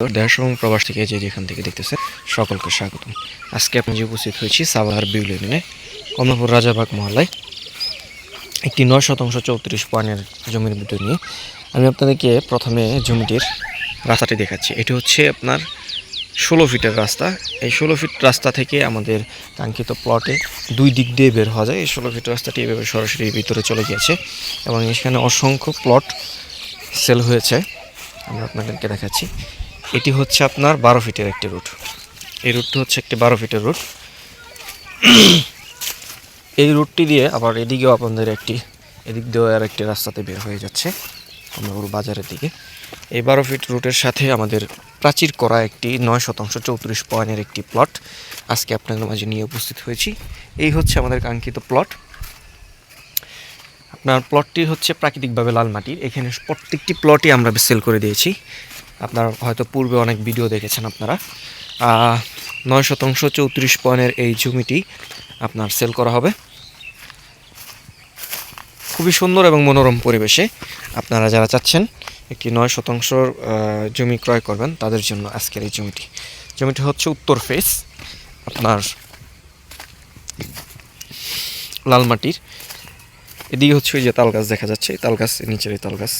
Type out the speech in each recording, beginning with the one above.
দেশ প্রবাস থেকে যে যেখান থেকে দেখতেছেন, সকলকে স্বাগতম। আজকে আপনি যে উপস্থিত হয়েছি সাভার বিউলিনে কমলাপুর রাজাবাগ মহল্লায়। একটি নয় শতাংশ চৌত্রিশ পয়েন্টের জমির ভিডিও নিয়ে আমি আপনাদেরকে প্রথমে জমিটির রাস্তাটি দেখাচ্ছি। এটি হচ্ছে আপনার ষোলো ফিটের রাস্তা। এই ষোলো ফিট রাস্তা থেকে আমাদের কাঙ্ক্ষিত প্লটে দুই দিক দিয়ে বের হওয়া যায়। এই ষোলো ফিট রাস্তাটি এভাবে সরাসরি ভিতরে চলে গিয়েছে এবং এখানে অসংখ্য প্লট সেল হয়েছে। আমরা আপনাদেরকে দেখাচ্ছি। এটি হচ্ছে আপনার বারো ফিটের একটি রুট। এই রুটটি হচ্ছে একটি বারো ফিটের রুট। এই রুটটি দিয়ে আবার এদিকেও আপনাদের একটি, এদিক দিয়েও আর একটি রাস্তাতে বের হয়ে যাচ্ছে। কমলাপুর বাজারের দিকে। এই বারো ফিট রুটের সাথে আমাদের প্রাচীর করা একটি নয় শতাংশ চৌত্রিশ পয়েন্টের একটি প্লট। আজকে আপনাদের মাঝে নিয়ে উপস্থিত হয়েছি। এই হচ্ছে আমাদের কাঙ্ক্ষিত প্লট। আপনার প্লটটি হচ্ছে প্রাকৃতিকভাবে লাল মাটির। এখানে প্রত্যেকটি প্লটই আমরা সেল করে দিয়েছি। আপনার হয়তো পূর্বে অনেক ভিডিও দেখেছেন আপনারা। নয় শতাংশ চৌত্রিশ পয়েন্টের এই জমিটি আপনার সেল করা হবে। খুবই সুন্দর এবং মনোরম পরিবেশে আপনারা যারা চাচ্ছেন একটি নয় শতাংশ জমি ক্রয় করবেন, তাদের জন্য আজকের এই জমিটি জমিটি হচ্ছে উত্তর ফেস আপনার লাল মাটির। এদিকে হচ্ছে ওই যে তাল গাছ দেখা যাচ্ছে, এই তাল গাছ নিচের এই তাল গাছ।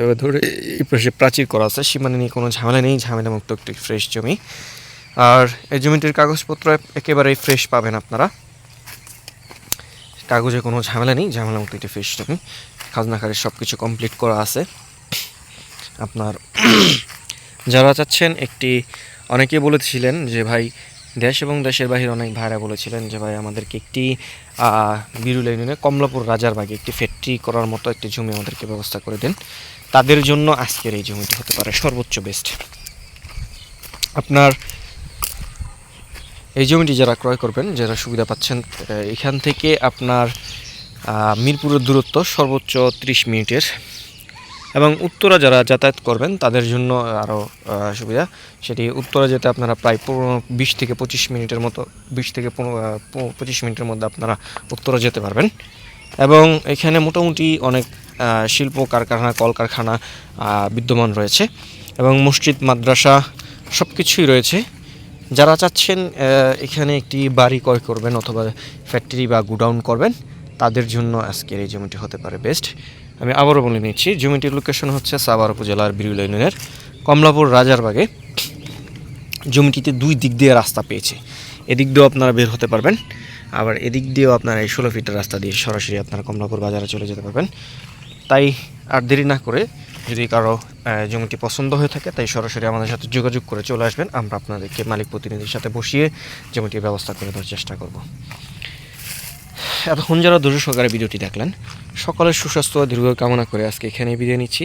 এবার ধরে এই পাশে প্রাচীর করা আছে, সীমানা নিয়ে কোনো ঝামেলা নেই ঝামেলা মুক্ত একটি ফ্রেশ জমি। আর এই জমিটির কাগজপত্র একেবারেই ফ্রেশ পাবেন আপনারা। কাগজে কোনো ঝামেলা নেই ঝামেলা মুক্ত একটি ফ্রেশ জমি। খাজনা খারিজ সব কিছু কমপ্লিট করা আছে। আপনার যারা চাচ্ছেন একটি অনেকে বলেছিলেন যে ভাই দেশ এবং দেশের বাহিরে অনেক ভাইরা বলেছিলেন যে, ভাই, আমাদেরকে একটি বিরুল ইউনিয়নে কমলাপুর রাজার বাগে একটি ফ্যাক্টরি করার মতো একটি জমি আমাদেরকে ব্যবস্থা করে দেন। তাদের জন্য আজকের এই জমিটি হতে পারে সর্বোচ্চ বেস্ট। আপনার এই জমিটি যারা ক্রয় করবেন, যারা সুবিধা পাচ্ছেন এখান থেকে আপনার মিরপুরের দূরত্ব সর্বোচ্চ ত্রিশ মিনিটের। এবং উত্তরা যারা যাতায়াত করবেন, তাদের জন্য আরও সুবিধা। সেটি উত্তরা যেতে আপনারা প্রায় পনেরো, বিশ থেকে পঁচিশ মিনিটের মতো, বিশ থেকে পঁচিশ মিনিটের মধ্যে আপনারা উত্তরা যেতে পারবেন। এবং এখানে মোটামুটি অনেক শিল্প কারখানা, কলকারখানা বিদ্যমান রয়েছে। এবং মসজিদ, মাদ্রাসা সব কিছুই রয়েছে। যারা চাচ্ছেন এখানে একটি বাড়ি ক্রয় করবেন অথবা ফ্যাক্টরি বা গুডাউন করবেন, তাদের জন্য আজকের এই জমিটি হতে পারে বেস্ট। আমি আবারও বলে নিচ্ছি জমিটির লোকেশন হচ্ছে সাভার উপজেলার বিরুল ইউনিয়নের কমলাপুর রাজারবাগে। জমিটিতে দুই দিক দিয়ে রাস্তা পেয়েছে। এদিক দিয়েও আপনারা বের হতে পারবেন, আবার এদিক দিয়েও আপনারা এই ষোলো ফিটের রাস্তা দিয়ে সরাসরি আপনারা কমলাপুর বাজারে চলে যেতে পারবেন। তাই আর দেরি না করে যদি কারও জমিটি পছন্দ হয়ে থাকে, তাই সরাসরি আমাদের সাথে যোগাযোগ করে চলে আসবেন। আমরা আপনাদেরকে মালিক প্রতিনিধির সাথে বসিয়ে জমিটির ব্যবস্থা করে দেওয়ার চেষ্টা করব। এতক্ষণ যারা ধৈর্য সহকারে ভিডিওটি দেখলেন সকলের সুস্বাস্থ্য দীর্ঘ কামনা করে আজকে এখানে বিদায় নিচ্ছি।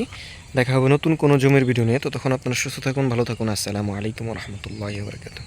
দেখা হবে নতুন কোনো জমির ভিডিও নিয়ে। ততক্ষণ আপনারা সুস্থ থাকুন, ভালো থাকুন। আসসালামু আলাইকুম রহমতুল্লাহ বরকাত